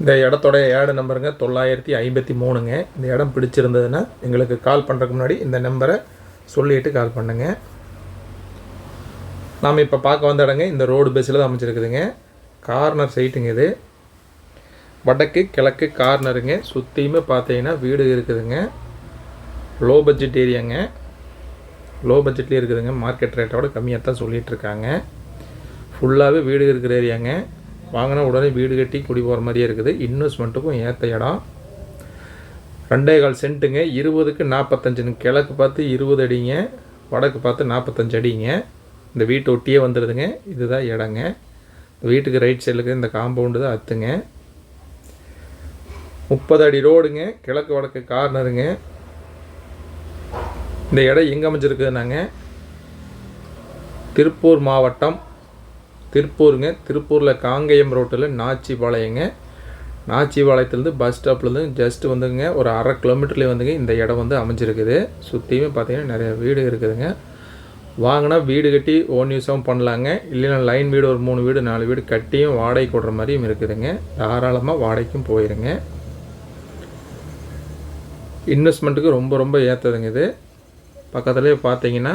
இந்த இடத்தோட ஏடு நம்பருங்க தொள்ளாயிரத்தி ஐம்பத்தி மூணுங்க. இந்த இடம் பிடிச்சிருந்ததுன்னா எங்களுக்கு கால் பண்ணுறதுக்கு முன்னாடி இந்த நம்பரை சொல்லிட்டு கால் பண்ணுங்க. நாம் இப்போ பார்க்க வந்த இடங்க இந்த ரோடு பேஸில் தான் அமைச்சிருக்குதுங்க கார்னர் சைட்டுங்க இது. வடக்கு கிழக்கு கார்னருங்க சுற்றியுமே பார்த்தீங்கன்னா வீடு இருக்குதுங்க. லோ பட்ஜெட் ஏரியாங்க லோ பட்ஜெட்லேயே இருக்குதுங்க. மார்க்கெட் ரேட்டோட கம்மியாக தான் சொல்லிகிட்ருக்காங்க ஃபுல்லாகவே வீடு இருக்கிற ஏரியாங்க வாங்கினா உடனே வீடு கட்டி குடி போகிற மாதிரியே இருக்குது. இன்வெஸ்ட்மெண்ட்டுக்கும் ஏற்ற இடம். ரெண்டே கால் சென்ட்டுங்க. இருபதுக்கு நாற்பத்தஞ்சுன்னு கிழக்கு பார்த்து இருபது அடிங்க. வடக்கு பார்த்து நாற்பத்தஞ்சு அடிங்க. இந்த வீட்டை ஒட்டியே வந்துடுதுங்க இதுதான் இடங்க. இந்த வீட்டுக்கு ரைட் சைடுக்கு இந்த காம்பவுண்டு தான் அத்துங்க. முப்பது அடி ரோடுங்க. கிழக்கு வடக்கு கார்னருங்க இந்த இடம் எங்கே அமைஞ்சிருக்குதுனாங்க திருப்பூர் மாவட்டம் திருப்பூருங்க. திருப்பூரில் காங்கேயம் ரோட்டில் நாச்சிபாளையங்க. நாச்சிபாளையத்துலேருந்து பஸ் ஸ்டாப்லேருந்து ஜஸ்ட் வந்துங்க. ஒரு அரை கிலோமீட்டர்லேயே வந்துங்க இந்த இடம் வந்து அமைஞ்சிருக்குது. சுற்றியுமே பார்த்தீங்கன்னா நிறைய வீடு இருக்குதுங்க. வாங்கினா வீடு கட்டி ஓன் யூஸாகவும் பண்ணலாங்க. இல்லைன்னா லைன் வீடு ஒரு மூணு வீடு நாலு வீடு கட்டியும் வாடகை கொடுற மாதிரியும் இருக்குதுங்க. தாராளமாக வாடகைக்கும் போயிருங்க. இன்வெஸ்ட்மெண்ட்டுக்கு ரொம்ப ரொம்ப ஏற்றதுங்க இது. பக்கத்துலேயே பார்த்தீங்கன்னா